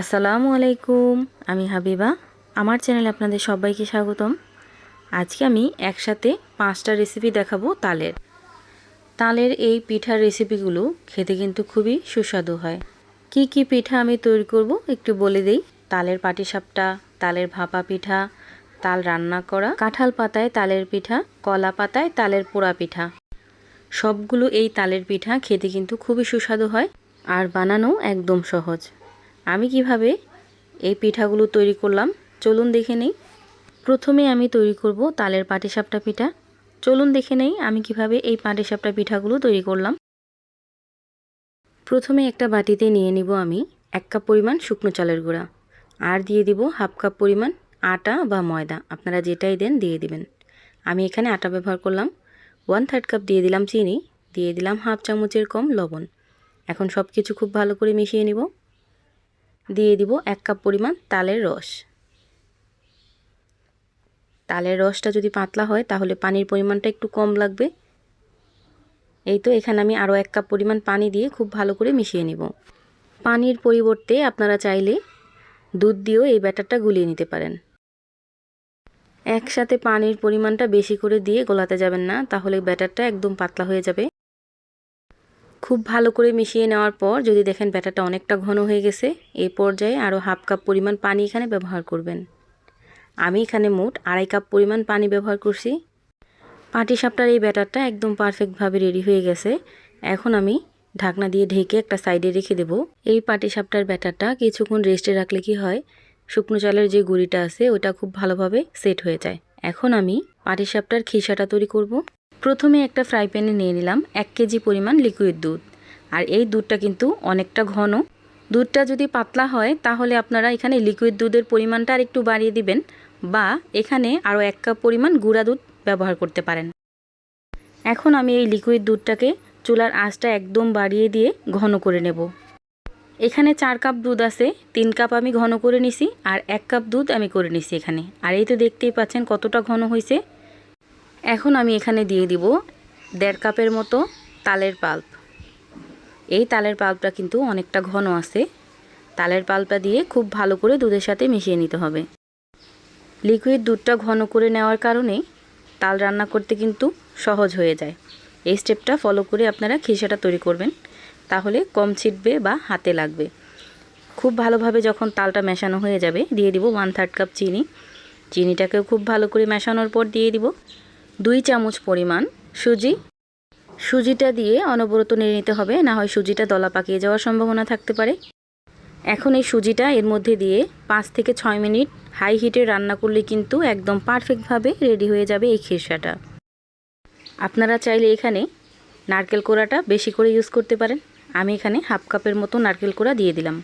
আসসালামু আলাইকুম, আমি হাবিবা। আমার চ্যানেলে আপনাদের সবাইকে স্বাগতম। আজকে আমি একসাথে পাঁচটা রেসিপি দেখাবো তালের। তালের এই পিঠার রেসিপিগুলো খেতে কিন্তু খুবই সুস্বাদু হয়। কি কি পিঠা আমি তৈরি করব একটু বলে দেই। তালের পাটিসাপটা, তালের ভাপা পিঠা, তাল রান্না করা, কাঁঠাল পাতায় তালের পিঠা, কলা পাতায় তালের পোড়া পিঠা। সবগুলো এই তালের পিঠা খেতে কিন্তু খুবই সুস্বাদু হয় আর বানানো একদম সহজ। আমি কীভাবে এই পিঠাগুলো তৈরি করলাম? চলুন দেখে নেই। প্রথমে আমি তৈরি করব তালের পাটিসাপটা পিঠা। চলুন দেখে নেই আমি কীভাবে এই পাটিসাপটা পিঠাগুলো তৈরি করলাম। প্রথমে একটা বাটিতে নিয়ে নিব আমি এক কাপ পরিমাণ শুকনো চালের গুঁড়া। আর দিয়ে দিব হাফ কাপ পরিমাণ আটা বা ময়দা। আপনারা যেটাই দেন দিয়ে দিবেন। আমি এখানে আটা ব্যবহার করলাম। ওয়ান থার্ড কাপ দিয়ে দিলাম চিনি। দিয়ে দিলাম হাফ চামচের কম লবণ। এখন সব কিছু খুব ভালো করে মিশিয়ে নিব। দিয়ে দিব এক কাপ পরিমাণ তালের রস। তালের রসটা যদি পাতলা হয়, তাহলে পানির পরিমাণটা একটু কম লাগবে। এই তো, এখানে আমি আরও এক কাপ পরিমাণ পানি দিয়ে খুব ভালো করে মিশিয়ে নিব। পানির পরিবর্তে আপনারা চাইলে দুধ দিয়েও এই ব্যাটারটা গুলিয়ে নিতে পারেন। একসাথে পানির পরিমাণটা বেশি করে দিয়ে গোলাতে যাবেন না, তাহলে ব্যাটারটা একদম পাতলা হয়ে যাবে। খুব ভালো করে মিশিয়ে নেওয়ার পর যদি দেখেন ব্যাটারটা অনেকটা ঘন হয়ে গেছে এই পর্যায়ে আরও হাফ কাপ পরিমাণ পানি এখানে ব্যবহার করবেন। আমি এখানে মোট আড়াই কাপ পরিমাণ পানি ব্যবহার করছি। পাটিসাপটার এই ব্যাটারটা একদম পারফেক্টভাবে রেডি হয়ে গেছে। এখন আমি ঢাকনা দিয়ে ঢেকে একটা সাইডে রেখে দেব। এই পাটিসাপটার ব্যাটারটা কিছুক্ষণ রেস্টে রাখলে কি হয়, শুকনো চালের যে গুঁড়িটা আছে, ওটা খুব ভালোভাবে সেট হয়ে যায়। এখন আমি পাটিসাপটার খিসাটা তৈরি করব। প্রথমে একটা ফ্রাই প্যানে নিয়ে নিলাম এক কেজি পরিমাণ লিকুইড দুধ। আর এই দুধটা কিন্তু অনেকটা ঘন। দুধটা যদি পাতলা হয়, তাহলে আপনারা এখানে লিকুইড দুধের পরিমাণটা আর একটু বাড়িয়ে দিবেন বা এখানে আরও এক কাপ পরিমাণ গুঁড়া দুধ ব্যবহার করতে পারেন। এখন আমি এই লিকুইড দুধটাকে চুলার আঁচটা একদম বাড়িয়ে দিয়ে ঘন করে নেব। এখানে চার কাপ দুধ আছে, তিন কাপ আমি ঘন করে নিছি আর এক কাপ দুধ আমি করে নিছি এখানে। আর এই তো দেখতেই পাচ্ছেন কতটা ঘন হয়েছে এখন আমি এখানে দিয়ে দিব দেড় কাপের মতো তালের পাল্প। এই তালের পাল্পটা কিন্তু অনেকটা ঘন আছে। তালের পাল্পটা দিয়ে খুব ভালো করে দুধের সাথে মিশিয়ে নিতে হবে। লিকুইড দুধটা ঘন করে নেওয়ার কারণে তাল রান্না করতে কিন্তু সহজ হয়ে যায়। এই স্টেপটা ফলো করে আপনারা খিসাটা তৈরি করবেন। তাহলে কম ছিটবে বা হাতে লাগবে। খুব ভালোভাবে যখন তালটা মেশানো হয়ে যাবে, দিয়ে দিব ওয়ান থার্ড কাপ চিনি। চিনিটাকেও খুব ভালো করে মেশানোর পর দিয়ে দিব। দুই চামচ পরিমাণ সুজি। সুজিটা দিয়ে অনবরত নেড়ে নিতে হবে, না হয় সুজিটা দলা পাকিয়ে যাওয়ার সম্ভাবনা থাকতে পারে। এখন এই সুজিটা এর মধ্যে দিয়ে পাঁচ থেকে ছয় মিনিট হাই হিটে রান্না করলে কিন্তু একদম পারফেক্টভাবে রেডি হয়ে যাবে এই খিরসাটা আপনারা চাইলে এখানে নারকেল কোড়াটা বেশি করে ইউজ করতে পারেন। আমি এখানে হাফ কাপের মতো নারকেল কোড়া দিয়ে দিলাম।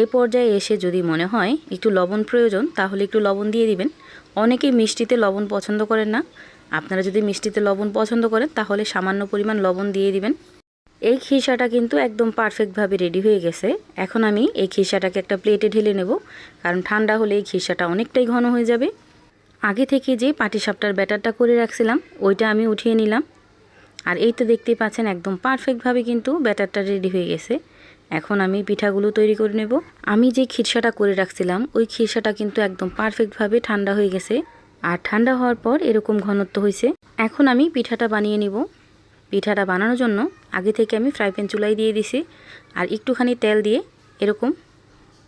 এই পর্যায়ে এসে যদি মনে হয় একটু লবণ প্রয়োজন, তাহলে একটু লবণ দিয়ে দিবেন। অনেকেই মিষ্টিতে লবণ পছন্দ করেন না। আপনারা যদি মিষ্টিতে লবণ পছন্দ করেন, তাহলে সামান্য পরিমাণ লবণ দিয়ে দিবেন। এই খিসাটা কিন্তু একদম পারফেক্টভাবে রেডি হয়ে গেছে। এখন আমি এই খিসাটাকে একটা প্লেটে ঢেলে নেব, কারণ ঠান্ডা হলে এই খিসাটা অনেকটাই ঘন হয়ে যাবে। আগে থেকে যে পাটিসাপটার ব্যাটারটা করে রাখছিলাম, ওইটা আমি উঠিয়ে নিলাম। আর এই তো দেখতেই পাচ্ছেন একদম পারফেক্টভাবে কিন্তু ব্যাটারটা রেডি হয়ে গেছে। এখন আমি পিঠাগুলো তৈরি করে নেব। আমি যে খিরসাটা করে রাখছিলাম, ওই খিরসাটা কিন্তু একদম পারফেক্টভাবে ঠান্ডা হয়ে গেছে। আর ঠান্ডা হওয়ার পর এরকম ঘনত্ব হয়েছে। এখন আমি পিঠাটা বানিয়ে নিব। পিঠাটা বানানোর জন্য আগে থেকে আমি ফ্রাই প্যান চুলাই দিয়ে দিছি আর একটুখানি তেল দিয়ে এরকম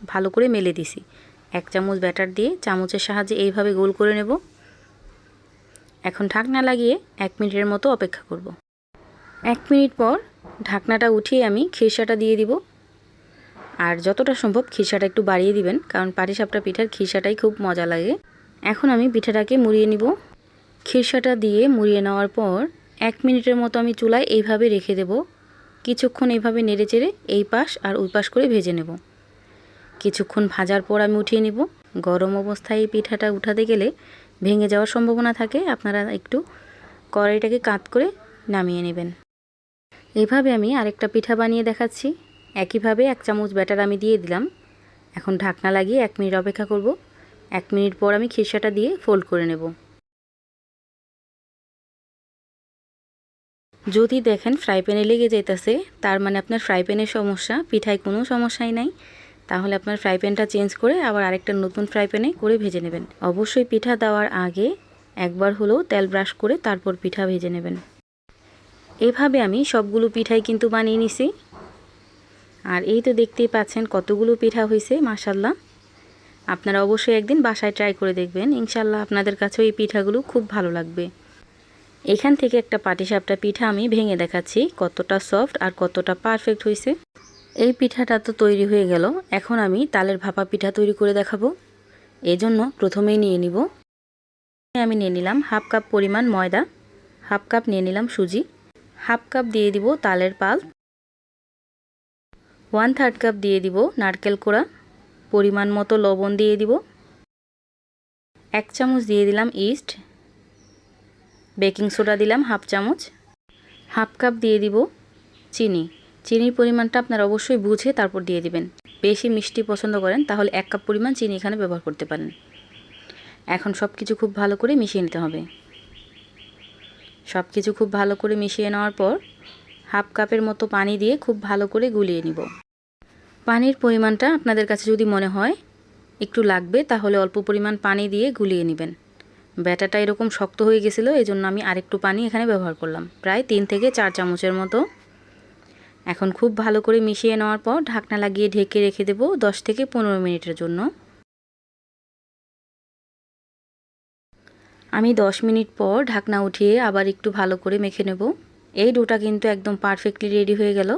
ভালো করে মেলে দিছি। এক চামচ ব্যাটার দিয়ে চামচের সাহায্যে এইভাবে গোল করে নেব। এখন ঢাকনা লাগিয়ে এক মিনিটের মতো অপেক্ষা করব। এক মিনিট পর ঢাকনাটা উঠিয়ে আমি খিরসাটা দিয়ে দিব। আর যতটা সম্ভব খিসাটা একটু বাড়িয়ে দিবেন, কারণ পাটিসাপটা পিঠার খিরসাটাই খুব মজা লাগে। এখন আমি পিঠাটাকে মুড়িয়ে নিব। খিরসাটা দিয়ে মুড়িয়ে নেওয়ার পর এক মিনিটের মতো আমি চুলায় এইভাবে রেখে দেব। কিছুক্ষণ এইভাবে নেড়ে চেড়ে এই পাশ আর ওই পাশ করে ভেজে নেব। কিছুক্ষণ ভাজার পর আমি উঠিয়ে নিব। গরম অবস্থায় এই পিঠাটা উঠাতে গেলে ভেঙে যাওয়ার সম্ভাবনা থাকে। আপনারা একটু কড়াইটাকে কাত করে নামিয়ে নেবেন। এইভাবে আমি আরেকটা পিঠা বানিয়ে দেখাচ্ছি। একইভাবে এক চামচ ব্যাটার আমি দিয়ে দিলাম। এখন ঢাকনা লাগিয়ে এক মিনিট অপেক্ষা করব। এক মিনিট পর আমি খিরসাটা দিয়ে ফোল্ড করে নেব। যদি দেখেন ফ্রাই প্যানে লেগে যেতেছে তার মানে আপনার ফ্রাই প্যানের সমস্যা, পিঠায় কোনো সমস্যাই নাই। তাহলে আপনার ফ্রাই প্যানটা চেঞ্জ করে আবার আরেকটা নতুন ফ্রাই প্যানে করে ভেজে নেবেন। অবশ্যই পিঠা দেওয়ার আগে একবার হলেও তেল ব্রাশ করে তারপর পিঠা ভেজে নেবেন। এভাবে আমি সবগুলো পিঠাই কিন্তু বানিয়ে নিছি। আর এই তো দেখতেই পাচ্ছেন কতগুলো পিঠা হয়েছে মাসাল্লাহ আপনারা অবশ্যই একদিন বাসায় ট্রাই করে দেখবেন। ইনশাল্লাহ আপনাদের কাছেও এই পিঠাগুলো খুব ভালো লাগবে। এখান থেকে একটা পাটিসাপটা পিঠা আমি ভেঙে দেখাচ্ছি, কতটা সফট আর কতটা পারফেক্ট হয়েছে এই পিঠাটা তো তৈরি হয়ে গেল। এখন আমি তালের ভাপা পিঠা তৈরি করে দেখাবো। এজন্য প্রথমেই নিয়ে নিব। আমি নিয়ে নিলাম হাফ কাপ পরিমাণ ময়দা, হাফ কাপ নিয়ে নিলাম সুজি, হাফ কাপ দিয়ে দিব তালের পাল। ওয়ান থার্ড কাপ দিয়ে দিব নারকেল কোড়া, পরিমাণ মতো লবণ দিয়ে দিব। এক চামচ দিয়ে দিলাম ইস্ট বেকিং সোডা দিলাম হাফ চামচ হাফ কাপ দিয়ে দিব চিনি। চিনির পরিমাণটা আপনারা অবশ্যই বুঝে তারপর দিয়ে দিবেন। বেশি মিষ্টি পছন্দ করেন, তাহলে এক কাপ পরিমাণ চিনি এখানে ব্যবহার করতে পারেন। এখন সব কিছু খুব ভালো করে মিশিয়ে নিতে হবে। সব কিছু খুব ভালো করে মিশিয়ে নেওয়ার পর হাফ কাপের মতো পানি দিয়ে খুব ভালো করে গুলিয়ে নিব। পানির পরিমাণটা আপনাদের কাছে যদি মনে হয় একটু লাগবে, তাহলে অল্প পরিমাণ পানি দিয়ে গুলিয়ে নেবেন। ব্যাটাটা এরকম শক্ত হয়ে গেছিল এই জন্য আমি আরেকটু পানি এখানে ব্যবহার করলাম। প্রায় তিন থেকে চার চামচের মতো। এখন খুব ভালো করে মিশিয়ে নেওয়ার পর ঢাকনা লাগিয়ে ঢেকে রেখে দেব দশ থেকে পনেরো মিনিটের জন্য। আমি দশ মিনিট পর ঢাকনা উঠিয়ে আবার একটু ভালো করে মেখে নেব। এই ডোটা কিন্তু একদম পারফেক্টলি রেডি হয়ে গেল।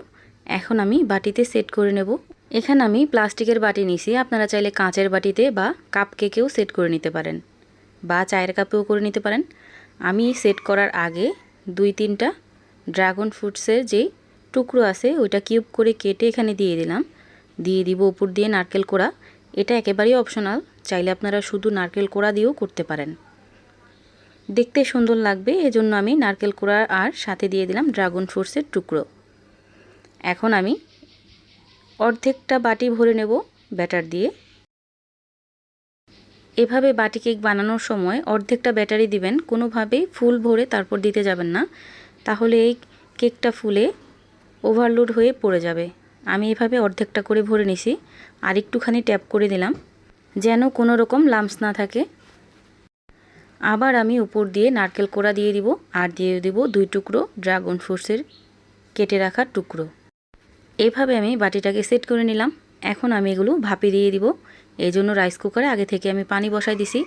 এখন আমি বাটিতে সেট করে নেব। এখানে আমি প্লাস্টিকের বাটি নিছি, আপনারা চাইলে কাঁচের বাটিতে বা কাপ কেকেও সেট করে নিতে পারেন বা চায়ের কাপেও করে নিতে পারেন। আমি সেট করার আগে দুই তিনটা ড্রাগন ফ্রুটসের যেই টুকরো আছে, ওইটা কিউব করে কেটে এখানে দিয়ে দিলাম। দিয়ে দিব উপর দিয়ে নারকেল কোড়া। এটা একেবারেই অপশনাল, চাইলে আপনারা শুধু নারকেল কোড়া দিয়েও করতে পারেন। দেখতে সুন্দর লাগবে, এজন্য আমি নারকেল কোড়া আর সাথে দিয়ে দিলাম ড্রাগন ফ্রুটসের টুকরো। এখন আমি অর্ধেকটা বাটি ভরে নেব ব্যাটার দিয়ে। এভাবে বাটি কেক বানানোর সময় অর্ধেকটা ব্যাটারি দিবেন, কোনোভাবেই ফুল ভরে তারপর দিতে যাবেন না। তাহলে এই কেকটা ফুলে ওভারলোড হয়ে পড়ে যাবে। আমি এভাবে অর্ধেকটা করে ভরে নিছি। আর একটুখানি ট্যাপ করে দিলাম, যেন কোনো রকম লামস না থাকে। আবার আমি উপর দিয়ে নারকেল কোড়া দিয়ে দিব, আর দিয়ে দিব দুই টুকরো ড্রাগন ফ্রুটসের কেটে রাখার টুকরো। এভাবে আমি বাটিটাকে সেট করে নিলাম। এখন আমি এগুলো ভাপে দিয়ে দিব। এই জন্য রাইস কুকারে আগে থেকে আমি পানি বসাই দিছি।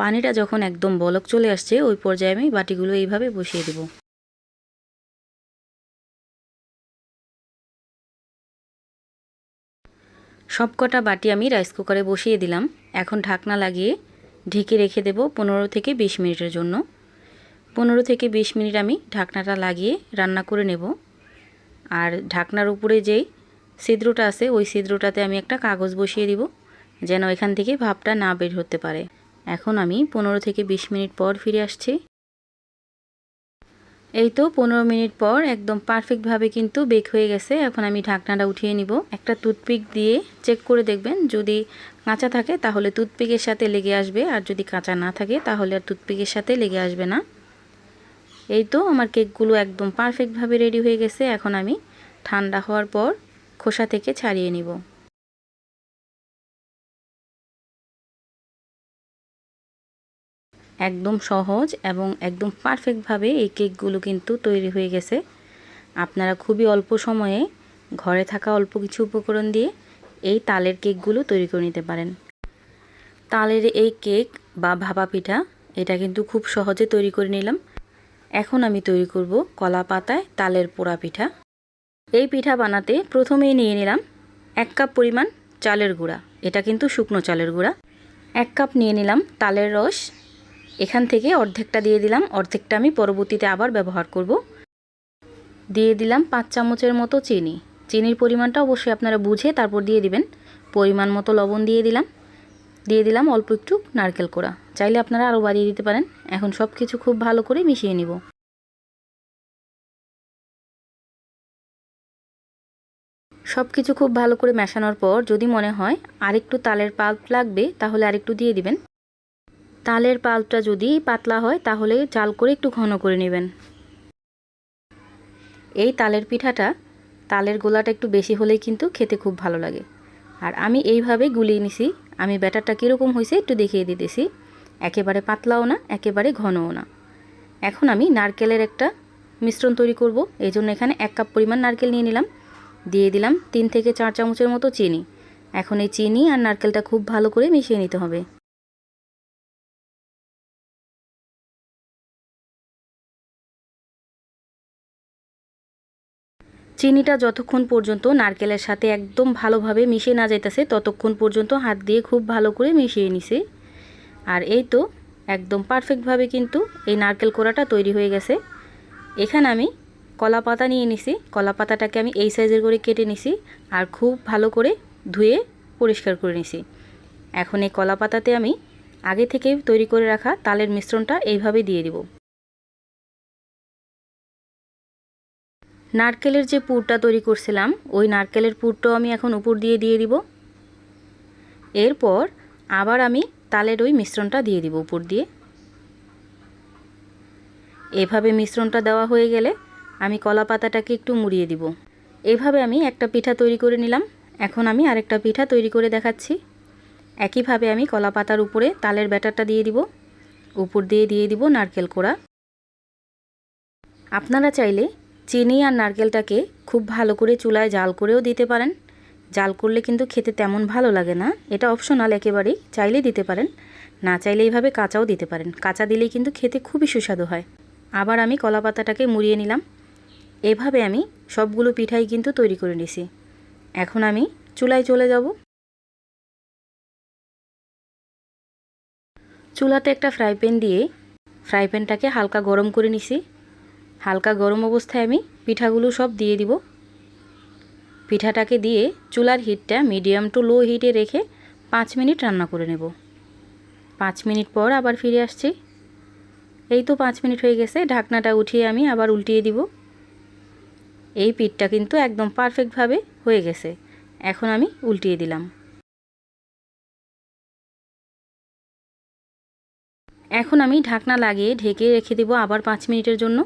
পানিটা যখন একদম বলক চলে আসছে, ওই পর্যায়ে আমি বাটিগুলো এইভাবে বসিয়ে দেব। সবকটা বাটি আমি রাইস কুকারে বসিয়ে দিলাম। এখন ঢাকনা লাগিয়ে ঢেকে রেখে দেব পনেরো থেকে বিশ মিনিটের জন্য। পনেরো থেকে বিশ মিনিট আমি ঢাকনাটা লাগিয়ে রান্না করে নেব। আর ঢাকনার উপরে যেই ছিদ্রটা আছে, ওই ছিদ্রটাতে আমি একটা কাগজ বসিয়ে দিব, যেন এখান থেকে ভাবটা না বের হতে পারে। এখন আমি পনেরো থেকে বিশ মিনিট পর ফিরে আসছি। এই তো পনেরো মিনিট পর একদম পারফেক্টভাবে কিন্তু বেক হয়ে গেছে। এখন আমি ঢাকনাটা উঠিয়ে নিব। একটা টুথপিক দিয়ে চেক করে দেখবেন, যদি কাঁচা থাকে তাহলে টুথপিকের সাথে লেগে আসবে, আর যদি কাঁচা না থাকে তাহলে আর টুথপিকের সাথে লেগে আসবে না। এই তো আমার কেকগুলো একদম পারফেক্টভাবে রেডি হয়ে গেছে। এখন আমি ঠান্ডা হওয়ার পর খোসা থেকে ছাড়িয়ে নিব। একদম সহজ এবং একদম পারফেক্টভাবে এই কেকগুলো কিন্তু তৈরি হয়ে গেছে। আপনারা খুবই অল্প সময়ে ঘরে থাকা অল্প কিছু উপকরণ দিয়ে এই তালের কেকগুলো তৈরি করে নিতে পারেন। তালের এই কেক বা ভাপা পিঠা, এটা কিন্তু খুব সহজে তৈরি করে নিলাম। এখন আমি তৈরি করব কলা পাতায় তালের পোড়া পিঠা। এই পিঠা বানাতে প্রথমেই নিয়ে নিলাম এক কাপ পরিমাণ চালের গুঁড়া। এটা কিন্তু শুকনো চালের গুঁড়া। এক কাপ নিয়ে নিলাম তালের রস। এখান থেকে অর্ধেকটা দিয়ে দিলাম। অর্ধেকটা আমি পরবর্তীতে আবার ব্যবহার করব। দিয়ে দিলাম পাঁচ চামচের মতো চিনি। চিনির পরিমাণটা অবশ্যই আপনারা বুঝে তারপর দিয়ে দিবেন। পরিমাণ মতো লবণ দিয়ে দিলাম। দিয়ে দিলাম অল্প একটু নারকেল কোড়া। চাইলে আপনারা আরও বাড়িয়ে দিতে পারেন। এখন সব কিছু খুব ভালো করে মিশিয়ে নিব। সব কিছু খুব ভালো করে মেশানোর পর যদি মনে হয় আরেকটু তালের পাল্প লাগবে, তাহলে আরেকটু দিয়ে দিবেন। তালের পাল্পটা যদি পাতলা হয়, তাহলে চাল করে একটু ঘন করে নেবেন। এই তালের পিঠাটা তালের গোলাটা একটু বেশি হলেই কিন্তু খেতে খুব ভালো লাগে। আর আমি এইভাবে গুলিয়ে নিছি। আমি ব্যাটারটা কীরকম হয়েছে একটু দেখিয়ে দিতেছি। একেবারে পাতলাও না, একেবারে ঘনও না। এখন আমি নারকেলের একটা মিশ্রণ তৈরি করব। এই জন্য এখানে এক কাপ পরিমাণ নারকেল নিয়ে নিলাম। দিয়ে দিলাম তিন থেকে চার চামচের মতো চিনি। এখন এই চিনি আর নারকেলটা খুব ভালো করে মিশিয়ে নিতে হবে। চিনিটা যতক্ষণ পর্যন্ত নারকেলের সাথে একদম ভালোভাবে মিশিয়ে না যাইতেছে, ততক্ষণ পর্যন্ত হাত দিয়ে খুব ভালো করে মিশিয়ে নিছি। আর এই তো একদম পারফেক্টভাবে কিন্তু এই নারকেল কোড়াটা তৈরি হয়ে গেছে। এখানে আমি কলা পাতা নিয়ে নিছি। কলা পাতাটাকে আমি এই সাইজের করে কেটে নিছি আর খুব ভালো করে ধুয়ে পরিষ্কার করে নিছি। এখন এই কলা পাতাতে আমি আগে থেকে তৈরি করে রাখা তালের মিশ্রণটা এইভাবে দিয়ে দিব। নারকেলের যে পুরটা তৈরি করছিলাম, ওই নারকেলের পুরটাও আমি এখন উপর দিয়ে দিয়ে দিব। এরপর আবার আমি তালের ওই মিশ্রণটা দিয়ে দিব উপর দিয়ে। এভাবে মিশ্রণটা দেওয়া হয়ে গেলে আমি কলা পাতাটাকে একটু মুড়িয়ে দিব। এভাবে আমি একটা পিঠা তৈরি করে নিলাম। এখন আমি আরেকটা পিঠা তৈরি করে দেখাচ্ছি। একইভাবে আমি কলা পাতার উপরে তালের ব্যাটারটা দিয়ে দিব। উপর দিয়ে দিয়ে দিব নারকেল কোড়া। আপনারা চাইলে চিনি আর নারকেলটাকে খুব ভালো করে চুলায় জাল করেও দিতে পারেন। জাল করলে কিন্তু খেতে তেমন ভালো লাগে না। এটা অপশনাল একেবারেই। চাইলে দিতে পারেন। না চাইলে এইভাবে কাঁচাও দিতে পারেন। কাঁচা দিলেই কিন্তু খেতে খুবই সুস্বাদু হয়। আবার আমি কলা পাতাটাকে মুড়িয়ে নিলাম। এভাবে আমি সবগুলো পিঠাই কিন্তু তৈরি করে নিছি। এখন আমি চুলায় চলে যাব। চুলাতে একটা ফ্রাই প্যান দিয়ে ফ্রাই প্যানটাকে হালকা গরম করে নিছি। হালকা গরম অবস্থায় আমি পিঠাগুলো সব দিয়ে দিব। পিঠাটাকে দিয়ে চুলার হিটটা মিডিয়াম টু লো হিটে রেখে পাঁচ মিনিট রান্না করে নেব। পাঁচ মিনিট পর আবার ফিরে আসছি। এই তো পাঁচ মিনিট হয়ে গেছে, ঢাকনাটা উঠিয়ে আমি আবার উল্টিয়ে দিব। এই পিঠটা কিন্তু একদম পারফেক্টভাবে হয়ে গেছে। এখন আমি উল্টিয়ে দিলাম। এখন আমি ঢাকনা লাগিয়ে ঢেকে রেখে দেব আবার পাঁচ মিনিটের জন্য।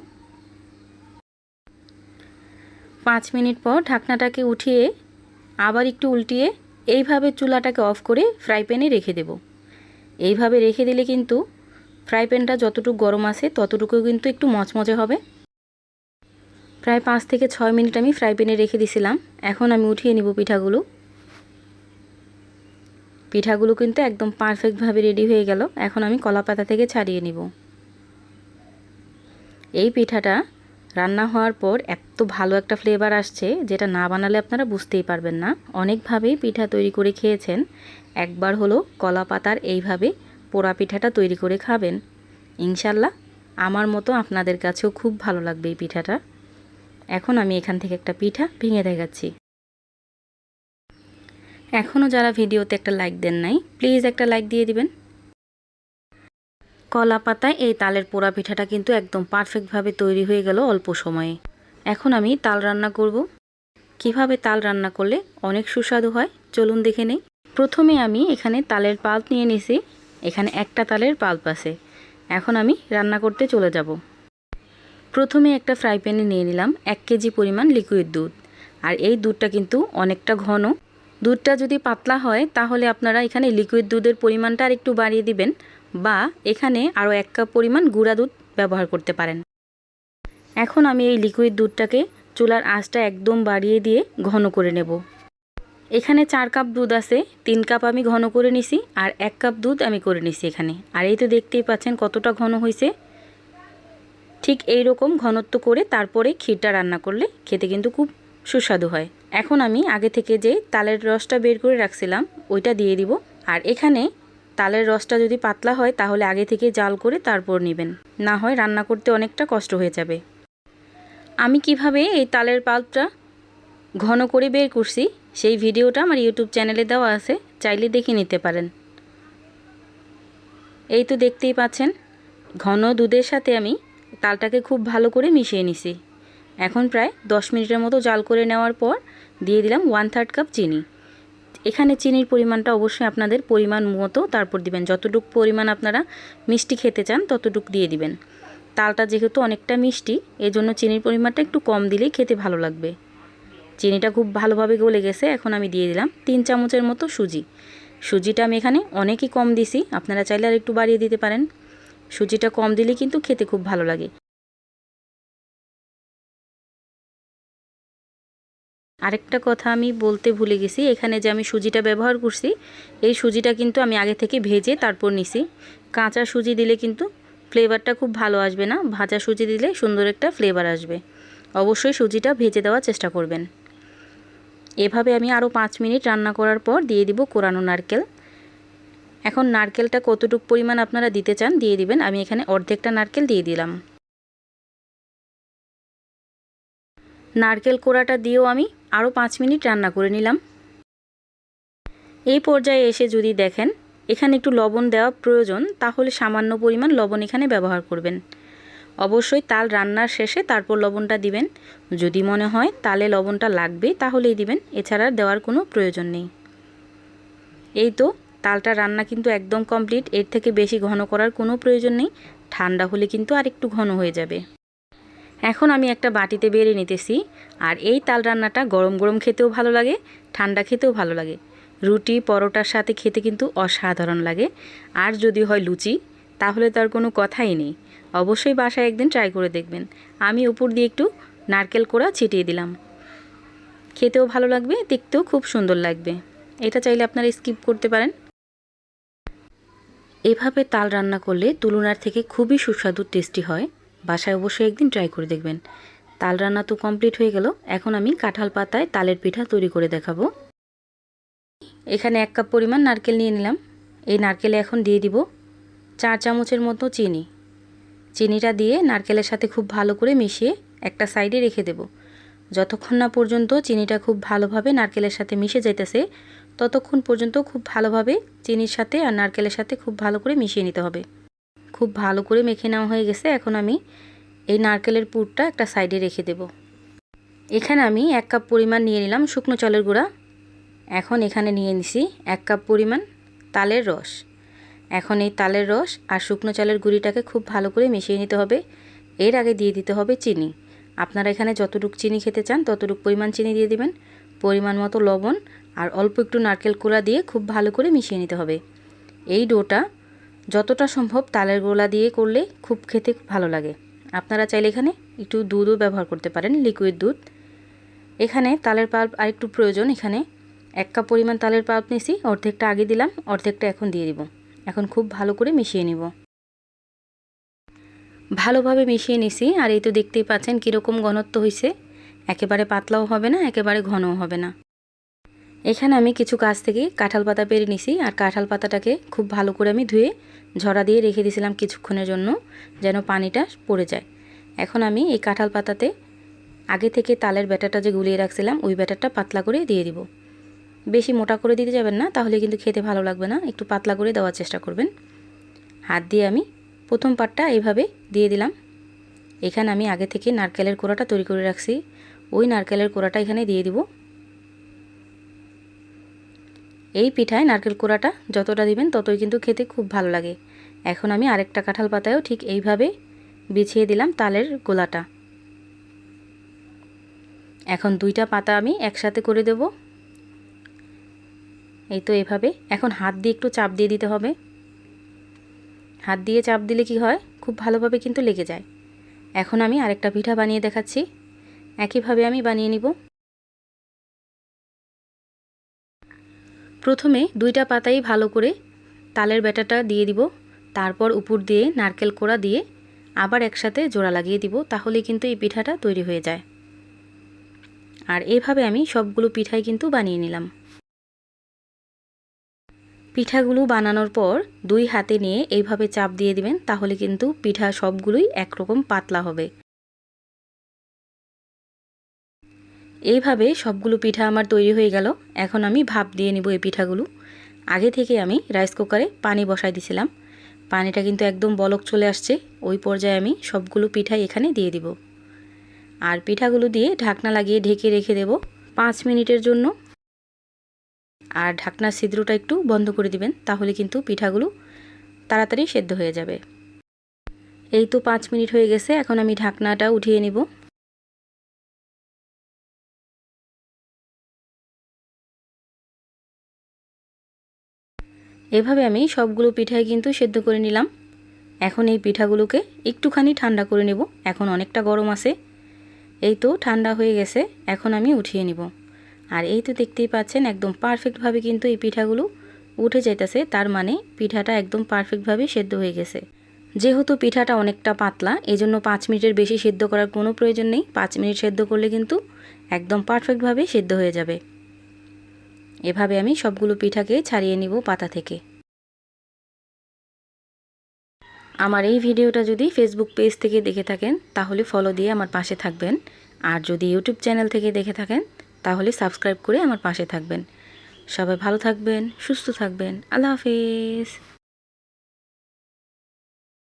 পাঁচ মিনিট পর ঢাকনাটাকে উঠিয়ে আবার একটু উল্টিয়ে এইভাবে চুলাটাকে অফ করে ফ্রাই প্যানে রেখে দেব। এইভাবে রেখে দিলে কিন্তু ফ্রাই প্যানটা যতটুকু গরম আছে ততটুকু কিন্তু একটু মচমচে হবে। প্রায় পাঁচ থেকে ছয় মিনিট আমি ফ্রাই প্যানে রেখে দিছিলাম। এখন আমি উঠিয়ে নিব পিঠাগুলো। পিঠাগুলো কিন্তু একদম পারফেক্টভাবে রেডি হয়ে গেল। এখন আমি কলা পাতা থেকে ছাড়িয়ে নিব। এই পিঠাটা রান্না হওয়ার পর এত ভালো একটা ফ্লেভার আসছে যেটা না বানালে আপনারা বুঝতেই পারবেন না। অনেকভাবেই পিঠা তৈরি করে খেয়েছেন। একবার হলো কলা পাতার এইভাবে পোড়া পিঠাটা তৈরি করে খাবেন। ইনশাল্লাহ আমার মতো আপনাদের কাছেও খুব ভালো লাগবে এই পিঠাটা। এখন আমি এখান থেকে একটা পিঠা ভেঙে দেখাচ্ছি। এখনও যারা ভিডিওতে একটা লাইক দেন নাই প্লিজ একটা লাইক দিয়ে দিবেন। কলা পাতায় এই তালের পোড়া পিঠাটা কিন্তু একদম পারফেক্টভাবে তৈরি হয়ে গেল অল্প সময়ে। এখন আমি তাল রান্না করব। কীভাবে তাল রান্না করলে অনেক সুস্বাদু হয়, চলুন দেখে নেই। প্রথমে আমি এখানে তালের পাল্প নিয়ে নিছি। এখানে একটা তালের পাল্প আছে। এখন আমি রান্না করতে চলে যাব। প্রথমে একটা ফ্রাই প্যানে নিয়ে নিলাম এক কেজি পরিমাণ লিকুইড দুধ। আর এই দুধটা কিন্তু অনেকটা ঘন। দুধটা যদি পাতলা হয়, তাহলে আপনারা এখানে লিকুইড দুধের পরিমাণটা আর একটু বাড়িয়ে দিবেন। বা এখানে আরও এক কাপ পরিমাণ গুঁড়া দুধ ব্যবহার করতে পারেন। এখন আমি এই লিকুইড দুধটাকে চুলার আঁচটা একদম বাড়িয়ে দিয়ে ঘন করে নেব। এখানে চার কাপ দুধ আছে, তিন কাপ আমি ঘন করে নিছি আর এক কাপ দুধ আমি করে নিছি এখানে। আর এই তো দেখতেই পাচ্ছেন কতটা ঘন হয়েছে। ঠিক এই রকম ঘনত্ব করে তারপরে ক্ষীরটা রান্না করলে খেতে কিন্তু খুব সুস্বাদু হয়। এখন আমি আগে থেকে যে তালের রসটা বের করে রাখছিলাম, ওইটা দিয়ে দিব। আর এখানে তালের রসটা যদি পাতলা হয়, তাহলে আগে থেকে জাল করে তারপর নেবেন। না হয় রান্না করতে অনেকটা কষ্ট হয়ে যাবে। আমি কীভাবে এই তালের পাল্পটা ঘন করে বের করছি, সেই ভিডিওটা আমার ইউটিউব চ্যানেলে দেওয়া আছে, চাইলে দেখে নিতে পারেন। এই তো দেখতেই পাচ্ছেন, ঘন দুধের সাথে আমি তালটাকে খুব ভালো করে মিশিয়ে নিছি। এখন প্রায় দশ মিনিটের মতো জাল করে নেওয়ার পর দিয়ে দিলাম ওয়ান থার্ড কাপ চিনি। এখানে চিনির পরিমাণটা অবশ্যই আপনাদের পরিমাণ মতো তারপর দিবেন। যতটুকু পরিমাণ আপনারা মিষ্টি খেতে চান, ততটুক দিয়ে দিবেন। তালটা যেহেতু অনেকটা মিষ্টি, এজন্য চিনির পরিমাণটা একটু কম দিলেই খেতে ভালো লাগবে। চিনিটা খুব ভালোভাবে গলে গেছে, এখন আমি দিয়ে দিলাম তিন চামচের মতো সুজি। সুজিটা আমি এখানে অনেকই কম দিছি, আপনারা চাইলে আর একটু বাড়িয়ে দিতে পারেন। সুজিটা কম দিলে কিন্তু খেতে খুব ভালো লাগে। আরেকটা কথা আমি বলতে ভুলে গেছি, এখানে যে আমি সুজিটা ব্যবহার করছি, এই সুজিটা কিন্তু আমি আগে থেকে ভেজে তারপর নিছি। কাঁচা সুজি দিলে কিন্তু ফ্লেভারটা খুব ভালো আসবে না, ভাজা সুজি দিলে সুন্দর একটা ফ্লেভার আসবে। অবশ্যই সুজিটা ভেজে দেওয়ার চেষ্টা করবেন। এভাবে আমি আরও পাঁচ মিনিট রান্না করার পর দিয়ে দিব কোরানো নারকেল। এখন নারকেলটা কতটুক পরিমাণ আপনারা দিতে চান দিয়ে দিবেন, আমি এখানে অর্ধেকটা নারকেল দিয়ে দিলাম। নারকেল কোড়াটা দিয়েও আমি আরও পাঁচ মিনিট রান্না করে নিলাম। এই পর্যায়ে এসে যদি দেখেন, এখানে একটু লবণ দেওয়া প্রয়োজন, তাহলে সামান্য পরিমাণ লবণ এখানে ব্যবহার করবেন। অবশ্যই তাল রান্নার শেষে তারপর লবণটা দিবেন। যদি মনে হয় তালে লবণটা লাগবে, তাহলেই দিবেন। এছাড়া দেওয়ার কোনো প্রয়োজন নেই। এই তো, তালটা রান্না কিন্তু একদম কমপ্লিট। এর থেকে বেশি ঘন করার কোনো প্রয়োজন নেই। ঠান্ডা হলে কিন্তু আর একটু ঘন হয়ে যাবে। এখন আমি একটা বাটিতে বেড়ে নিতেছি, আর এই তাল রান্নাটা গরম গরম খেতেও ভালো লাগে, ঠান্ডা খেতেও ভালো লাগে। রুটি, পরোটার সাথে খেতে কিন্তু অসাধারণ লাগে। আর যদি হয় লুচি, তাহলে তার কোনো কথাই নেই। অবশ্যই বাসায় একদিন ট্রাই করে দেখবেন। আমি উপর দিয়ে একটু নারকেল কোড়া ছিটিয়ে দিলাম। খেতেও ভালো লাগবে, দেখতেও খুব সুন্দর লাগবে। এটা চাইলে আপনারা স্কিপ করতে পারেন। এভাবে তাল রান্না করলে তুলনার থেকে খুবই সুস্বাদু, টেস্টি হয়। বাসায় অবশ্যই একদিন ট্রাই করে দেখবেন। তাল রান্না তো কমপ্লিট হয়ে গেল। এখন আমি কাঁঠাল পাতায় তালের পিঠা তৈরি করে দেখাবো। এখানে এক কাপ পরিমাণ নারকেল নিয়ে নিলাম। এই নারকেলে এখন দিয়ে দিব চার চামচের মতো চিনি। চিনিটা দিয়ে নারকেলের সাথে খুব ভালো করে মিশিয়ে একটা সাইডে রেখে দেব। যতক্ষণ না পর্যন্ত চিনিটা খুব ভালোভাবে নারকেলের সাথে মিশে যাইতেছে, ততক্ষণ পর্যন্ত খুব ভালোভাবে চিনির সাথে আর নারকেলের সাথে খুব ভালো করে মিশিয়ে নিতে হবে। খুব ভালো করে মেখে নেওয়া হয়ে গেছে। এখন আমি এই নারকেলের পুরটা একটা সাইডে রেখে দেব। এখানে আমি এক কাপ পরিমাণ নিয়ে নিলাম শুকনো চালের গুঁড়া। এখন এখানে নিয়ে নিছি এক কাপ পরিমাণ তালের রস। এখন এই তালের রস আর শুকনো চালের গুঁড়িটাকে খুব ভালো করে মিশিয়ে নিতে হবে। এর আগে দিয়ে দিতে হবে চিনি। আপনারা এখানে যতটুক চিনি খেতে চান, ততটুকু পরিমাণ চিনি দিয়ে দিবেন। পরিমাণ মতো লবণ আর অল্প একটু নারকেল কোড়া দিয়ে খুব ভালো করে মিশিয়ে নিতে হবে। এই ডোটা যতটা সম্ভব তালের গোলা দিয়ে করলে খুব খেতে ভালো লাগে। আপনারা চাইলে এখানে একটু দুধও ব্যবহার করতে পারেন লিকুইড দুধ। এখানে তালের পাল্প আর একটু প্রয়োজন, এখানে এক কাপ পরিমাণ তালের পাল্প নিছি অর্ধেকটা আগে দিলাম, অর্ধেকটা এখন দিয়ে দিব। এখন খুব ভালো করে মিশিয়ে নিব। ভালোভাবে মিশিয়ে নিছি, আর এই তো দেখতেই পাচ্ছেন কীরকম ঘনত্ব হয়েছে একেবারে পাতলাও হবে না, একেবারে ঘনও হবে না। এখানে আমি কিছু গাছ থেকে কাঁঠাল পাতা পেরে নিছি, আর কাঁঠাল পাতাটাকে খুব ভালো করে আমি ধুয়ে ঝরা দিয়ে রেখে দিয়েছিলাম কিছুক্ষণের জন্য, যেন পানিটা পড়ে যায়। এখন আমি এই কাঁঠাল পাতাতে আগে থেকে তালের ব্যাটারটা যে গুলিয়ে রাখছিলাম, ওই ব্যাটারটা পাতলা করে দিয়ে দিব। বেশি মোটা করে দিতে যাবেন না, তাহলে কিন্তু খেতে ভালো লাগবে না, একটু পাতলা করে দেওয়ার চেষ্টা করবেন। হাত দিয়ে আমি প্রথম পাটটা এইভাবে দিয়ে দিলাম। এখানে আমি আগে থেকে নারকেলের কোড়াটা তৈরি করে রাখছি, ওই নারকেলের কোড়াটা এখানে দিয়ে দিব। এই পিঠায় নারকেল কোড়াটা যতটা দিবেন ততই কিন্তু খেতে খুব ভালো লাগে। এখন আমি আরেকটা কাঁঠাল পাতায়ও ঠিক এইভাবে বিছিয়ে দিলাম তালের গোলাটা। এখন দুইটা পাতা আমি একসাথে করে দেব। এই তো এভাবে। এখন হাত দিয়ে একটু চাপ দিয়ে দিতে হবে। হাত দিয়ে চাপ দিলে কি হয়? খুব ভালোভাবে কিন্তু লেগে যায়। এখন আমি আরেকটা পিঠা বানিয়ে দেখাচ্ছি। একইভাবে আমি বানিয়ে নিব। প্রথমে দুইটা পাতাই ভালো করে তালের ব্যাটাটা দিয়ে দিব, তারপর উপর দিয়ে নারকেল কোড়া দিয়ে আবার একসাথে জোড়া লাগিয়ে দিব তাহলে কিন্তু এই পিঠাটা তৈরি হয়ে যায়। আর এভাবে আমি সবগুলো পিঠাই কিন্তু বানিয়ে নিলাম। পিঠাগুলো বানানোর পর দুই হাতে নিয়ে এইভাবে চাপ দিয়ে দিবেন, তাহলে কিন্তু পিঠা সবগুলোই একরকম পাতলা হবে। এইভাবে সবগুলো পিঠা আমার তৈরি হয়ে গেল। এখন আমি ভাপ দিয়ে নিব এই পিঠাগুলো। আগে থেকে আমি রাইস কুকারে পানি বসাই দিছিলাম। পানিটা কিন্তু একদম বলক চলে আসছে। ওই পর্যায়ে আমি সবগুলো পিঠাই এখানে দিয়ে দিব। আর পিঠাগুলো দিয়ে ঢাকনা লাগিয়ে ঢেকে রেখে দেব পাঁচ মিনিটের জন্য। আর ঢাকনার ছিদ্রটা একটু বন্ধ করে দিবেন, তাহলে কিন্তু পিঠাগুলো তাড়াতাড়ি সেদ্ধ হয়ে যাবে। এই তো পাঁচ মিনিট হয়ে গেছে। এখন আমি ঢাকনাটা উঠিয়ে নিব। এভাবে আমি সবগুলো পিঠাই কিন্তু সেদ্ধ করে নিলাম। এখন এই পিঠাগুলোকে একটুখানি ঠান্ডা করে নেব। এখন অনেকটা গরম আছে। এই তো ঠান্ডা হয়ে গেছে, এখন আমি উঠিয়ে নিব। আর এই তো দেখতেই পাচ্ছেন, একদম পারফেক্টভাবে কিন্তু এই পিঠাগুলো উঠে যাইতেছে। তার মানে পিঠাটা একদম পারফেক্টভাবে সেদ্ধ হয়ে গেছে। যেহেতু পিঠাটা অনেকটা পাতলা এই জন্য পাঁচ মিনিটের বেশি সেদ্ধ করার কোনো প্রয়োজন নেই। পাঁচ মিনিট সেদ্ধ করলে কিন্তু একদম পারফেক্টভাবে সেদ্ধ হয়ে যাবে। এভাবে আমি সবগুলো পিঠাকে ছাড়িয়ে নিব পাতা থেকে। আমার এই ভিডিওটা যদি ফেসবুক পেজ থেকে দেখে থাকেন, তাহলে ফলো দিয়ে আমার পাশে থাকবেন। আর যদি ইউটিউব চ্যানেল থেকে দেখে থাকেন, তাহলে সাবস্ক্রাইব করে আমার পাশে থাকবেন। সবাই ভালো থাকবেন, সুস্থ থাকবেন। আল্লাহ হাফিজ।